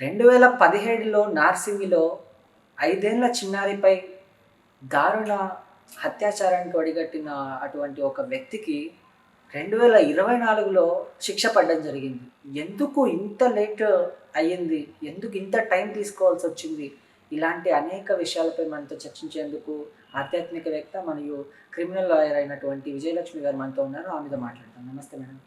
రెండు వేల పదిహేడులో నార్సింగిలో ఐదేళ్ళ చిన్నారిపై దారుణ అత్యాచారానికి ఒడిగట్టిన అటువంటి ఒక వ్యక్తికి రెండు వేల ఇరవై నాలుగులో శిక్ష పడడం జరిగింది. ఎందుకు ఇంత లేట్ అయ్యింది? ఎందుకు ఇంత టైం తీసుకోవాల్సి వచ్చింది? ఇలాంటి అనేక విషయాలపై మనతో చర్చించేందుకు ఆధ్యాత్మికవేత్త మరియు క్రిమినల్ లాయర్ అయినటువంటి విజయలక్ష్మి గారు మనతో ఉన్నారు. ఆమెతో మాట్లాడతాం. నమస్తే మేడం.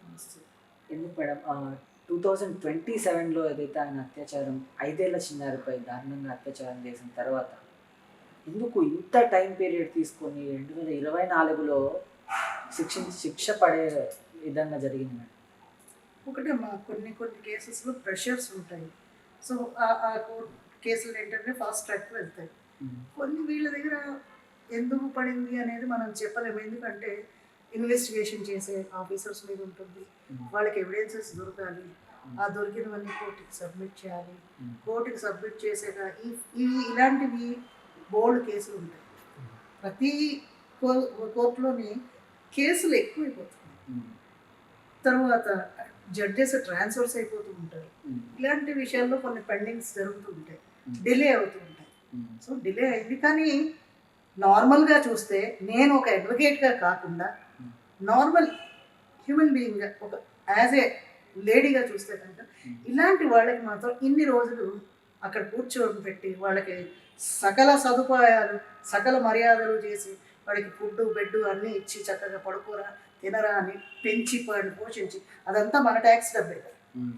ఎందుకు మేడం? టూ థౌజండ్ ట్వంటీ సెవెన్లో ఏదైతే ఆయన అత్యాచారం ఐదేళ్ళ చిన్నారిపై దారుణంగా అత్యాచారం చేసిన తర్వాత ఎందుకు ఇంత టైం పీరియడ్ తీసుకొని రెండు వేల ఇరవై నాలుగులో శిక్ష శిక్ష పడే విధంగా జరిగింది మేడం. ఒకటే మా కొన్ని కొన్ని కేసెస్లో ప్రెషర్స్ ఉంటాయి. సో ఆ- కోర్ట్ కేసులు ఏంటంటే ఫాస్ట్ ట్రాక్ వెళ్తాయి. కొన్ని వీళ్ళ దగ్గర ఎందుకు పడింది అనేది మనం చెప్పలేము. ఎందుకంటే ఇన్వెస్టిగేషన్ చేసే ఆఫీసర్స్ మీద ఉంటుంది ఉమ్. వాళ్ళకి ఎవిడెన్సెస్ దొరకాలి ఆ దొరికినవన్నీ కోర్టుకి సబ్మిట్ చేయాలి ఉమ్. కోర్టుకి సబ్మిట్ చేసాక ఈ ఇవి ఇలాంటివి బోల్డ్ కేసులు ఉంటాయి ప్రతి కోర్టులోని కేసులు ఎక్కువైపోతున్నాయి. తర్వాత జడ్జెస్ ట్రాన్స్ఫర్స్ అయిపోతూ ఉంటారు. ఇలాంటి విషయాల్లో కొన్ని పెండింగ్స్ జరుగుతూ ఉంటాయి Hmm. డిలే అవుతూ ఉంటాయి. సో డిలే అయింది కానీ నార్మల్గా చూస్తే నేను ఒక అడ్వకేట్గా కాకుండా Hmm. నార్మల్ హ్యూమన్ బీయింగ్గా ఒక యాజ్ ఏ లేడీగా చూస్తే కనుక Hmm. ఇలాంటి వాళ్ళకి మాత్రం ఇన్ని రోజులు అక్కడ కూర్చోని పెట్టి వాళ్ళకి సకల సదుపాయాలు సకల మర్యాదలు చేసి వాడికి ఫుడ్ బెడ్ అన్నీ ఇచ్చి చక్కగా పడుకోరా తినరా అని పెంచి వాడిని పోషించి అదంతా మన ట్యాక్స్ డబ్బే ఉమ్.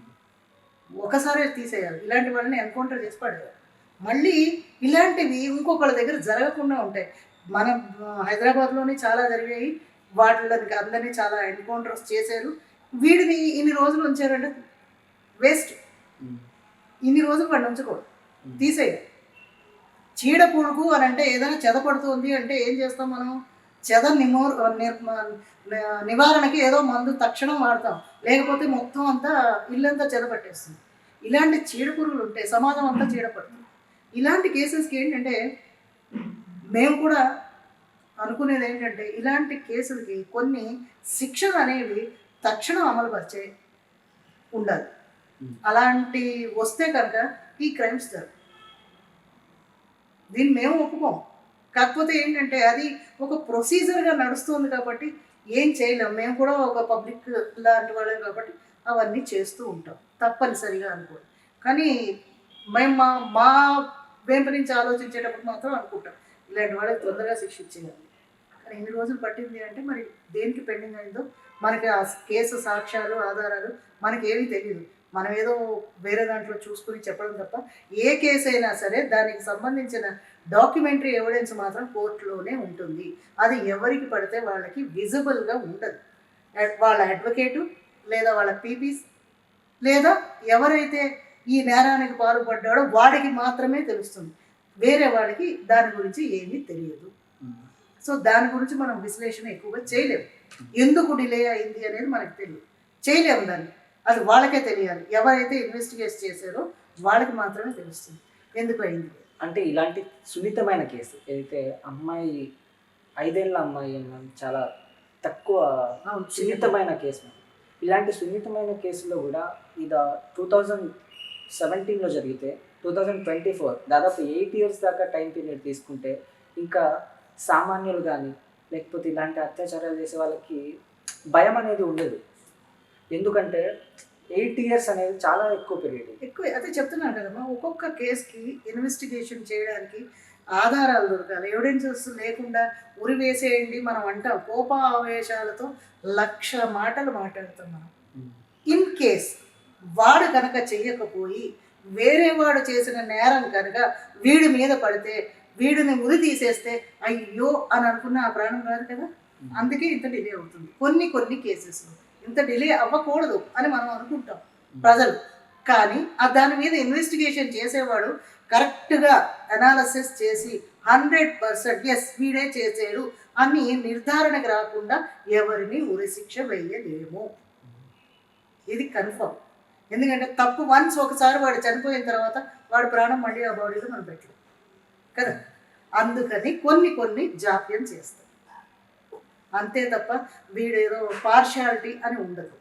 ఒకసారి తీసేయాలి ఇలాంటి వాళ్ళని ఎన్కౌంటర్ చేసి పడేయాలి మళ్ళీ ఇలాంటివి ఇంకొకళ్ళ దగ్గర జరగకుండా ఉంటాయి. మనం హైదరాబాద్లోనే చాలా జరిగాయి. వాటికి అందరినీ చాలా ఎన్కౌంటర్స్ చేశారు. వీడిని ఇన్ని రోజులు ఉంచారంటే వేస్ట్. ఇన్ని రోజులు వాడిని ఉంచకూడదు. తీసేయాలి చీడ పురుగు అని అంటే ఏదైనా చెద పడుతుంది అంటే ఏం చేస్తాం మనం? చెద నిమో నివారణకి ఏదో మందు తక్షణం వాడతాం. లేకపోతే మొత్తం అంతా ఇల్లంతా చెద పట్టేస్తుంది. ఇలాంటి చీడ పురుగులు ఉంటాయి సమాజం అంతా చీడ పడుతుంది. ఇలాంటి కేసెస్కి ఏంటంటే మేము కూడా అనుకునేది ఏంటంటే ఇలాంటి కేసులకి కొన్ని శిక్షలు అనేవి తక్షణం అమలుపరిచే ఉండాలి. అలాంటి వస్తే కనుక ఈ క్రైమ్స్ జరుగు దీన్ని మేము ఒప్పుకోం. కాకపోతే ఏంటంటే అది ఒక ప్రొసీజర్గా నడుస్తుంది కాబట్టి ఏం చేయలేం. మేము కూడా ఒక పబ్లిక్ లాంటి వాళ్ళం కాబట్టి అవన్నీ చేస్తూ ఉంటాం. తప్పనిసరిగా అనుకోండి. కానీ మేము మా మా వెంపరించి నుంచి ఆలోచించేటప్పుడు మాత్రం అనుకుంటాం. ఇలాంటి వాళ్ళకి తొందరగా శిక్షించేయాలి కానీ ఎన్ని రోజులు పట్టింది అంటే మరి దేనికి పెండింగ్ అయిందో? మనకి ఆ కేసు సాక్ష్యాలు ఆధారాలు మనకి ఏమీ తెలియదు మనం ఏదో వేరే దాంట్లో చూసుకుని చెప్పడం తప్ప ఏ కేసు అయినా సరే దానికి సంబంధించిన డాక్యుమెంటరీ ఎవిడెన్స్ మాత్రం కోర్టులోనే ఉంటుంది. అది ఎవరికి పడితే వాళ్ళకి విజిబుల్గా ఉండదు. వాళ్ళ అడ్వకేటు లేదా వాళ్ళ పీపీస్ లేదా ఎవరైతే ఈ నేరానికి పాల్పడ్డాడో వాడికి మాత్రమే తెలుస్తుంది. వేరే వాళ్ళకి దాని గురించి ఏమీ తెలియదు. సో దాని గురించి మనం విశ్లేషణ ఎక్కువగా చేయలేము. ఎందుకు డిలే అయింది అనేది మనకు తెలియదు. చేయలేము దాన్ని. అది వాళ్ళకే తెలియాలి. ఎవరైతే ఇన్వెస్టిగేట్ చేశారో వాళ్ళకి మాత్రమే తెలుస్తుంది. ఎందుకు అయింది? అంటే ఇలాంటి సున్నితమైన కేసు ఏదైతే అమ్మాయి ఐదేళ్ళ అమ్మాయి చాలా తక్కువ సున్నితమైన కేసు. ఇలాంటి సున్నితమైన కేసులో కూడా ఇది టూ థౌజండ్ సెవెంటీన్లో జరిగితే టూ థౌజండ్ ట్వంటీ ఫోర్ దాదాపు ఎయిట్ ఇయర్స్ దాకా టైం పీరియడ్ తీసుకుంటే ఇంకా సామాన్యులు కానీ లేకపోతే ఇలాంటి అత్యాచారాలు చేసే వాళ్ళకి భయం అనేది ఉండదు. ఎందుకంటే ఎయిట్ ఇయర్స్ అనేది చాలా ఎక్కువ పీరియడ్ ఎక్కువ అదే చెప్తున్నాను కదమ్మా ఒక్కొక్క కేసుకి ఇన్వెస్టిగేషన్ చేయడానికి ఆధారాలు దొరకాలి. ఎవిడెన్సెస్ లేకుండా ఉరి వేసేయండి మనం అంటాం. కోప ఆవేశాలతో లక్ష మాటలు మాట్లాడతాం మనం. ఇన్ కేస్ వాడు కనుక చెయ్యకపోయి వేరే వాడు చేసిన నేరం కనుక వీడి మీద పడితే వీడిని ఉరి తీసేస్తే అయ్యో అని అనుకున్న ఆ ప్రాణం రాదు కదా? అందుకే ఇంత డిలే అవుతుంది. కొన్ని కొన్ని కేసెస్ ఇంత డిలే అవ్వకూడదు అని మనం అనుకుంటాం ప్రజలు. కానీ ఆ దాని మీద ఇన్వెస్టిగేషన్ చేసేవాడు కరెక్ట్గా అనాలసిస్ చేసి హండ్రెడ్ పర్సెంట్ ఎస్ వీడే చేసాడు అని నిర్ధారణకు రాకుండా ఎవరిని ఉరిశిక్ష వేయలేము. ఇది కన్ఫర్మ్ ఎందుకంటే తప్పు వన్స్ ఒకసారి వాడు చనిపోయిన తర్వాత వాడు ప్రాణం మళ్ళీ ఆ బాడీలో మనం పెట్టలేదు కదా? అందుకని కొన్ని కొన్ని జాప్యం చేస్తాం అంతే తప్ప వీడేదో పార్షాలిటీ అని ఉండదు.